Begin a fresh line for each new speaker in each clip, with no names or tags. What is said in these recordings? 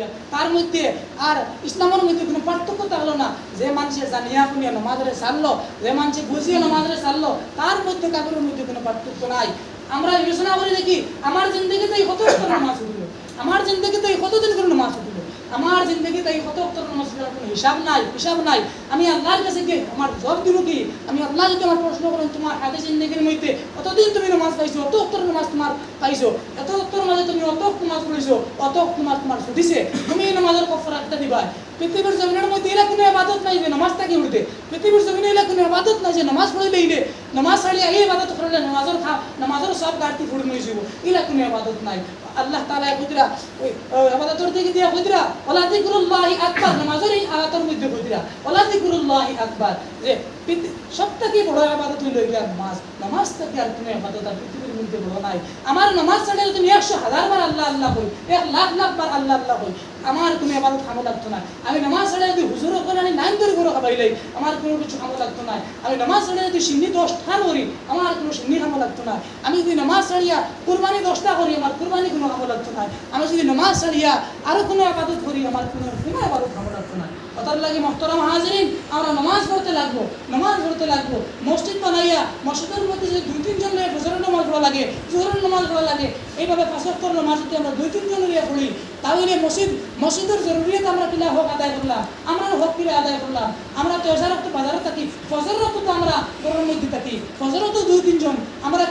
করিয়া, তার মধ্যে আর ইসলামের মধ্যে কোনো পার্থক্য থাকল না। যে মানুষের জানিয়া শুনিয়া নমাজরে সারলো, যে মানুষে বুঝিয়ে নমাজরে সারলো, তার মধ্যে কাপড়ের মধ্যে কোনো পার্থক্য নাই। আমরা বিবেচনা করে দেখি আমার জিন্দগিতে কত উত্তর নামাজ উঠল? আমার জিন্দগিতে কতদিন করে নামাজ উঠল? আমার জিন্দগিতে কত উত্তর নামাজ উঠল? কোনো হিসাব নাই হিসাব নাই। আমি আল্লাহর কাছে গিয়ে আমার জব দিব কি? আমি আল্লাহ যদি আমার প্রশ্ন করেন, তোমার হাতে জিন্দগির মধ্যে কতদিন তুমি নামাজ পাইছো অত উত্তর নামাজ তোমার পাইছো, এত উত্তর মাঝে তুমি অত নামাজ পড়িছো, অত নামাজ তোমার ছুটিছে তুমি এই নামাজের কফর একটা দিবা। পৃথিবীর জমিনের মধ্যে এরা কোনো আবাদত নাই যে নামাজ থাকি উঠতে। পৃথিবীর জমিনে এরা কোনো আবাদত নাই যে নামাজ পড়িলে ইলে নামাজ ছাড়িয়ে এই আবাদত করলে নামাজের খা নামাজের সব গাড়তি ফুড়ে নিয়ে যাব এরা কোনো আবাদত নাই। আল্লাহ তাআলা কইরা ওই আবাদতর দিকে দিয়া কইরা ওয়ালা যিকরুল্লাহি আকবার নামাজের এই আয়াতের মধ্যে কইরা ওয়ালা কোনো আমার তুমি একশো হাজার বার আল্লাহ আল্লাহ কই এক লাখ লাখ বার আল্লাহ আল্লাহ কই আমার খামো লাগতো না। আমি যদি হুজুর করে নাইন করে আমার কোনো কিছু খামো লাগতো না। আমি নামাজ ছাড়া যদি সিন্নি দশ ঠান করি, আমার কোনো সিন্নি খামো লাগতো না। আমি যদি নামাজ ছাড়িয়া কুরবানি দশটা করি, আমার কুরবানি কোনো খামো লাগতো না। আমি যদি নামাজ ছাড়িয়া আরও কোনো আবাদত করি, আমার কোনো কোনো আবাদত খামো লাগতো না। কথার লাগে মহতরম হাজিরিন আমরা নামাজ পড়তে লাগবো, নামাজ পড়তে লাগবো। মসজিদ বানাইয়া মসজিদের মধ্যে যে দুই তিনজন লোক ফজরের নামাজ পড়া লাগে, জোহরের নামাজ পড়া লাগে, এইভাবে পাঁচক্তর নামাজ যদি আমরা দুই তিনজন লিয়ে পড়ি। তাহলে মসজিদ, মসজিদের জরুরিয়ত আমরা কিনা হক আদায় করলাম, আমরা হক কিনা আদায় করলাম, আমরা তো এসার বাজারে থাকি ফজর তো আমরা ঘরের মধ্যে থাকি ফজরও তো দুই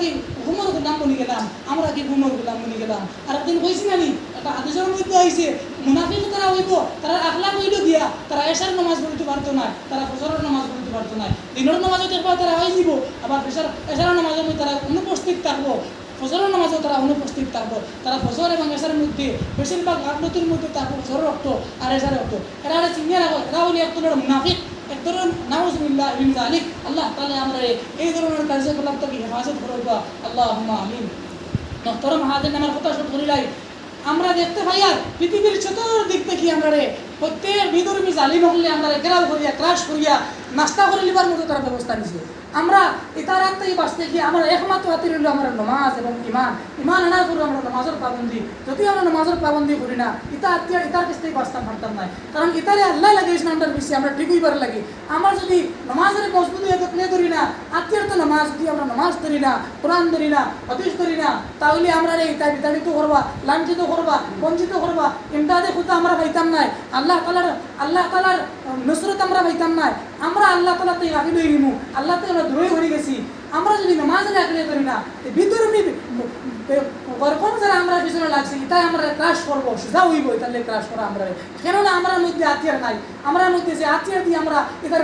কি ঘুমর গুলাম বনি গেলাম, আমরা কি ঘুমর গুলাম বনি গেলাম। আর একদিন কইছি নানি একটা হাদিসের মধ্যে আইছে, মুনাফিক তারা হইব, তারা আখলা কইল দিয়া তারা এসার নামাজ পড়তে পারতো না তারা ফজরের নামাজ পড়তে পারতো না দিনের নামাজও দেখবা তারা হয়ে যাব আবার এসার এসার নামাজের মধ্যে তারা অনুপস্থিত থাকব। ফজরের নামাজও তারা অনুপস্থিত থাকব। তারা ফজর এবং এসার মধ্যে, বেশিরভাগ গাফলতির মধ্যে থাকব ফজর রক্ত আর এসার রক্ত। এরা চিনিয়ে রাখো এরা হলি এক মুনাফিক। এক ধরনের নাউজুবিল্লাহ মিন যালিক আল্লাহ তাআলা আমরা এই ধরনের কার্যকলাপ থেকে হেফাজত করবা আল্লাহুম্মা আমিন। মহতরম হাজির আমার কথা করিলাই আমরা দেখতে পাই আর পৃথিবীর চতুর্দিক থেকে আমরা রে প্রত্যেক বিধর্মী জালিম হলে আমরা ঘেরাও করিয়া, ক্রাশ করিয়া, নাস্তা করে লিবার মতো তারা ব্যবস্থা নিছে। আমরা ইতার আত্মাই বাঁচতে গিয়ে আমরা একমাত্র হাতে রইল আমরা নমাজ এবং ইমান ইমান আনার পরে আমরা নমাজের পাবন্দি। যদি আমরা নমাজের পাবন্দি করি না ইতা আত্মীয় ইতার কাছ থেকে বাঁচতাম পারতাম না কারণ ইতারে আল্লাহ লাগে ইসলামটার বেশি আমরা ঠিক হইবার লাগে। আমার যদি নমাজের মজবুত প্লে ধরি না আত্মীয় তো নামাজ, যদি আমরা নামাজ ধরি না, কোরআন ধরি না, হদিস ধরি না, তাহলে আমরা রে ইতা বিতাড়িত করবা, লাঞ্ছিত করবা, বঞ্চিত করবা, ইমদাদে খুদা আমরা পাইতাম নাই, আল্লাহ তালার আল্লাহ তালার নুসরত আমরা পাইতাম নাই, আমরা আল্লাহ তালা তো রাখি লই নিমু আল্লাহ তো আমরা দূরে হয়ে গেছি, আমরা যদি নামাজ রাখলে করি না বিতরণী গরকম যারা আমরা পিছনে লাগছি, তাই আমরা ক্রাশ করব, সোজা হইব তাহলে ক্রাশ করা আমরা। কেননা আমরা মধ্যে আত্মীয় নাই আমরা মধ্যে যে আত্মীয় দিয়ে আমরা এদের